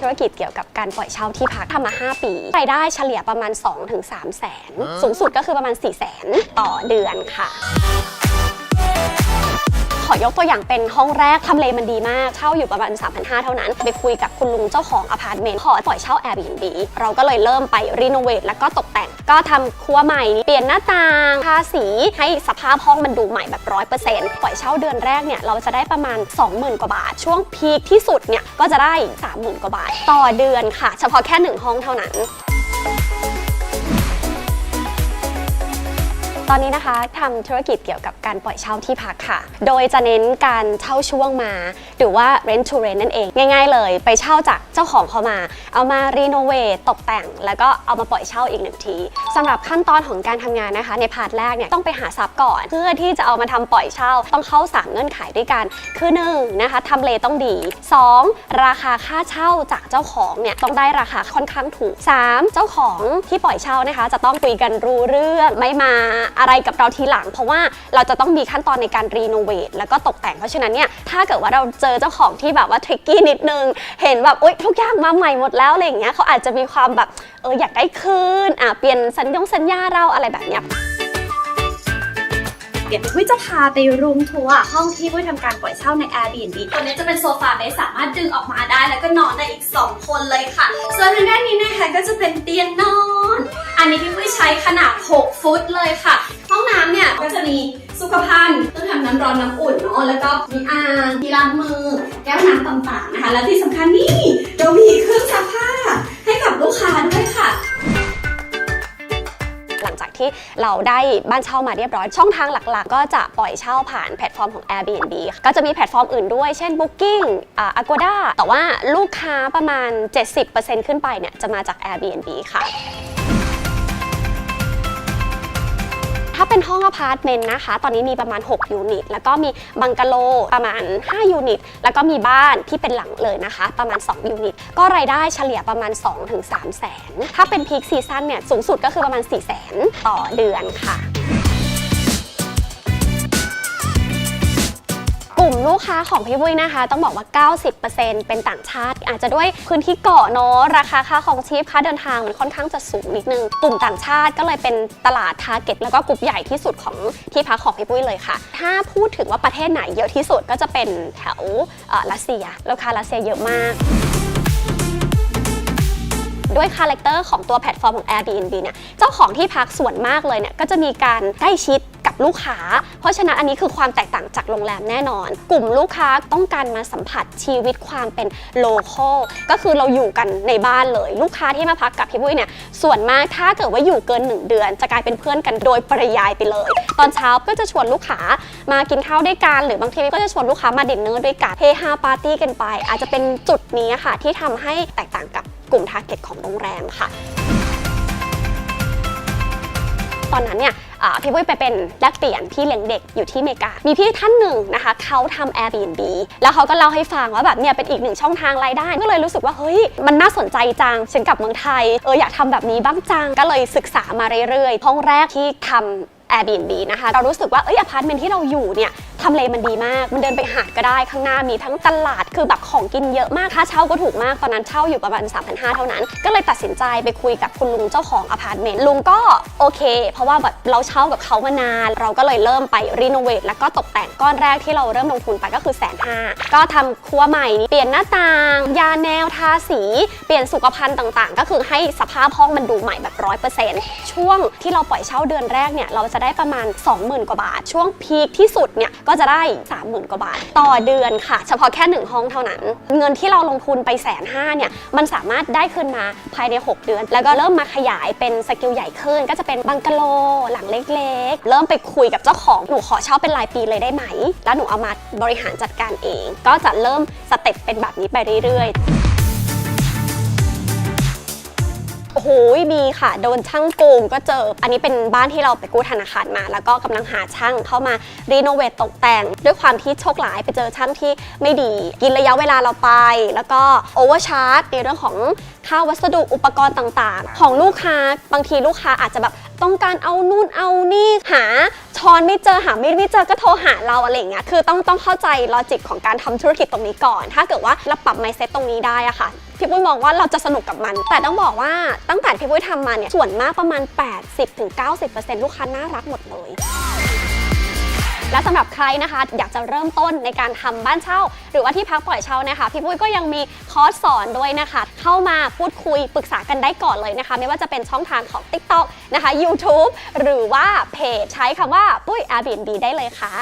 ธุรกิจเกี่ยวกับการปล่อยเช่าที่พักทำมา 5 ปีรายได้เฉลี่ยประมาณ 2-3 แสน สูงสุดก็คือประมาณ 4 แสนต่อเดือนค่ะข อยกตัวอย่างเป็นห้องแรกทำเลมันดีมาก เช่าอยู่ประมาณ 3,500 เท่านั้น ไปคุยกับคุณลุงเจ้าของอพาร์ตเมนต์ขอปล่อยเช่า Airbnb เราก็เลยเริ่มไปรีโนเวทแล้วก็ตกแต่ง ก็ทำครัวใหม่ เปลี่ยนหน้าต่างทาสีให้สภาพห้องมันดูใหม่แบบ100%ปล่อยเช่าเดือนแรกเนี่ยเราจะได้ประมาณ 20,000 กว่าบาท ช่วงพีคที่สุดเนี่ยก็จะได้ 30,000 กว่าบาท ต่อเดือนค่ะ เฉพาะแค่หนึ่งห้องเท่านั้น ตอนนี้นะคะทำธุรกิจเกี่ยวกับการปล่อยเช่าที่พักค่ะ โดยจะเน้นการเช่าช่วงมา หรือว่า rent to rent นั่นเอง ง่ายๆ เลยไปเช่าจากเจ้าของเขามา เอามารีโนเวทตกแต่ง แล้วก็เอามาปล่อยเช่าอีกหนึ่งทีสำหรับขั้นตอนของการทำงานนะคะ ในพาร์ทแรกเนี่ยต้องไปหาทรัพย์ก่อน เพื่อที่จะเอามาทำปล่อยเช่า ต้องเข้าสามเงื่อนไขด้วยกัน คือ1นงนะคะทำเลต้องดี 2. ราคาค่าเช่าจากเจ้าของเนี่ยต้องได้ราคาค่อนข้างถูก 3. เจ้าของที่ปล่อยเช่านะคะ จะต้องคุยกันรู้เรื่องไม่มาอะไรกับเราทีหลัง เพราะว่าเราจะต้องมีขั้นตอนในการรีโนเวทแล้วก็ตกแต่งเพราะฉะนั้นเนี่ยถ้าเกิดว่าเราเจอเจ้าของที่แบบว่าทริกกี้นิดนึง เห็นแบบอุ๊ยทุกอย่างมาใหม่หมดแล้วอะไรอย่างเงี้ยเขาอาจจะมีความแบบเอออยากได้คืนอะเปลี่ยนสัญญงสัญญาเราอะไรแบบเนี้ยเดี๋ยวพี่จะพาไปรูมทัวร์ห้องที่ปุ้ยทำการปล่อยเช่าใน Airbnb ตัวนี้จะเป็นโซฟาเบสสามารถดึงออกมาได้แล้วก็นอนได้อีก 2 คนเลยค่ะ ส่วนทางด้านนี้นะคะก็จะเป็นเตียงนอน อันนี้พี่ ใช้ขนาด 6 ฟุตเลยค่ะ ห้องน้ำเนี่ยก็จะมีสุขภัณฑ์เครื่องทำน้ำร้อนน้ำอุ่นเนาะแล้วก็มีอ่างที่ล้างมือ แก้วน้ำต่างๆนะคะ และที่สำคัญนี่เรามีเครื่องซักผ้าให้กับลูกค้าด้วยค่ะหลังจากที่เราได้บ้านเช่ามาเรียบร้อย ช่องทางหลักๆ ก็จะปล่อยเช่าผ่านแพลตฟอร์มของ Airbnb ก็จะมีแพลตฟอร์มอื่นด้วย เช่น Booking อา Agoda แต่ว่าลูกค้าประมาณ 70%ขึ้นไปเนี่ยจะมาจาก Airbnb ค่ะ เป็นห้องอพาร์ตเมนต์นะคะ ตอนนี้มีประมาณ 6 ยูนิต แล้วก็มีบังกะโลประมาณ 5 ยูนิต แล้วก็มีบ้านที่เป็นหลังเลยนะคะ ประมาณ 2 ยูนิต ก็รายได้เฉลี่ยประมาณ 2-3 แสน ถ้าเป็นพีคซีซั่นเนี่ย สูงสุดก็คือประมาณ 4 แสนต่อเดือนค่ะ ลุ่มลูกค้าของพี่วุ้ยนะคะ ต้องบอกว่า 90%เป็นต่างชาติ อาจจะด้วยพื้นที่เกาะเนาะราคาค่าของชีพค่าเดินทางมันค่อนข้างจะสูงนิดนึงกลุ่มต่างชาติก็เลยเป็นตลาดทาร์เก็ตแล้วก็กลุ่มใหญ่ที่สุดของที่พักของพี่ปุ้ยเลยค่ะ ถ้าพูดถึงว่าประเทศไหนเยอะที่สุดก็จะเป็นแถวอ่อรัสเซียลูกค้ารัสเซียเยอะมากด้วยคาแรคเตอร์ของตัวแพลตฟอร์มของ Airbnb เนี่ย เจ้าของที่พักส่วนมากเลยเนี่ย ก็จะมีการใกล้ชิด ลูกค้า เพราะฉะนั้นอันนี้คือความแตกต่างจากโรงแรมแน่นอน กลุ่มลูกค้าต้องการมาสัมผัสชีวิตความเป็นโลคอลก็คือเราอยู่กันในบ้านเลย ลูกค้าที่มาพักกับพี่ปุ้ยเนี่ยส่วนมากถ้าเกิดว่าอยู่เกิน 1 เดือน จะกลายเป็นเพื่อนกันโดยปริยายไปเลย ตอนเช้าก็จะชวนลูกค้ามากินข้าวด้วยกันหรือบางทีก็จะชวนลูกค้ามาดินเนอร์ด้วยกันเฮฮาปาร์ตี้กันไป อาจจะเป็นจุดนี้ค่ะที่ทำให้แตกต่างกับกลุ่มทาร์เก็ตของโรงแรมค่ะ ตอนนั้นเนี่ย พี่ปุ้ยไปเป็นแลกเปลี่ยนพี่เลี้ยงเด็กอยู่ที่อเมริกา มีพี่ท่านหนึ่งนะคะเขาทำ Airbnb แล้วเขาก็เล่าให้ฟังว่าแบบเนี่ยเป็นอีกหนึ่งช่องทางรายได้ ก็เลยรู้สึกว่าเฮ้ยมันน่าสนใจจังฉันกลับเมืองไทยเอออยากทำแบบนี้บ้างจังก็เลยศึกษามาเรื่อยๆห้องแรกที่ทำ Airbnb นะคะ เรารู้สึกว่าเอ้ยอพาร์ตเมนต์ที่เราอยู่เนี่ย ทำเลมันดีมาก มันเดินไปหาดก็ได้ข้างหน้ามีทั้งตลาดคือแบบของกินเยอะมาก ค่าเช่าก็ถูกมาก ตอนนั้นเช่าอยู่ประมาณ 3,500 เท่านั้น ก็เลยตัดสินใจไปคุยกับคุณลุงเจ้าของอพาร์ตเมนต์ลุงก็โอเค เพราะว่าแบบเราเช่ากับเขามานาน เราก็เลยเริ่มไปรีโนเวทแล้วก็ตกแต่งก้อนแรกที่เราเริ่มลงทุนไปก็คือแสนห้าก็ทำครัวใหม่เปลี่ยนหน้าต่าง ยาแนวทาสีเปลี่ยนสุขภัณฑ์ต่างๆ ก็คือให้สภาพห้องมันดูใหม่แบบร้อยเปอร์เซ็นต์ช่วงที่เราปล่อยเช่าเดือนแรกเนี่ยเราจะได้ประมาณ 20,000 กว่าบาท ช่วงพีคที่สุดเนี่ยก็จะได้ 30,000 กว่าบาท ต่อเดือนค่ะ เฉพาะแค่หนึ่งห้องเท่านั้น เงินที่เราลงทุนไปแสนห้าเนี่ยมันสามารถได้คืนมาภายใน 6 เดือน แล้วก็เริ่มมาขยายเป็นสกิลใหญ่ขึ้น ก็จะเป็นบังกะโลหลังเล็กๆ เริ่มไปคุยกับเจ้าของหนูขอเช่าเป็นรายปีเลยได้ไหม แล้วหนูเอามาบริหารจัดการเอง ก็จะเริ่มสเต็ปเป็นแบบนี้ไปเรื่อยๆ โอ้โหมีค่ะ โดนช่างโกงก็เจอ อันนี้เป็นบ้านที่เราไปกู้ธนาคารมา แล้วก็กำลังหาช่างเข้ามารีโนเวทตกแต่ง ด้วยความที่โชคหลายไปเจอช่างที่ไม่ดี กินระยะเวลาเราไป แล้วก็โอเวอร์ชาร์จในเรื่องของค่าวัสดุอุปกรณ์ต่างๆ ของลูกค้าบางทีลูกค้าอาจจะแบบ ต้องการเอานู่นเอานี่หาช้อนไม่เจอหาไม่ไม่เจอก็โทรหาเราอะไรอย่างเงี้ยคือต้องต้องเข้าใจลอจิกของการทำธุรกิจตรงนี้ก่อน ถ้าเกิดว่าเราปรับไมเซ็ตตรงนี้ได้อะค่ะพี่ปุ้ยมองว่าเราจะสนุกกับมัน แต่ต้องบอกว่าตั้งแต่พี่ปุ้ยทำมาเนี่ยส่วนมากประมาณ 80-90%ลูกค้าน่ารักหมดเลย และสำหรับใครนะคะอยากจะเริ่มต้นในการทำบ้านเช่า หรือว่าที่พักปล่อยเช่านะคะ พี่ปุ้ยก็ยังมีคอร์สสอนด้วยนะคะ เข้ามาพูดคุยปรึกษากันได้ก่อนเลยนะคะ ไม่ว่าจะเป็นช่องทางของ TikTok นะคะ YouTube หรือว่าเพจใช้คำว่าปุ้ย Airbnb ได้เลยค่ะ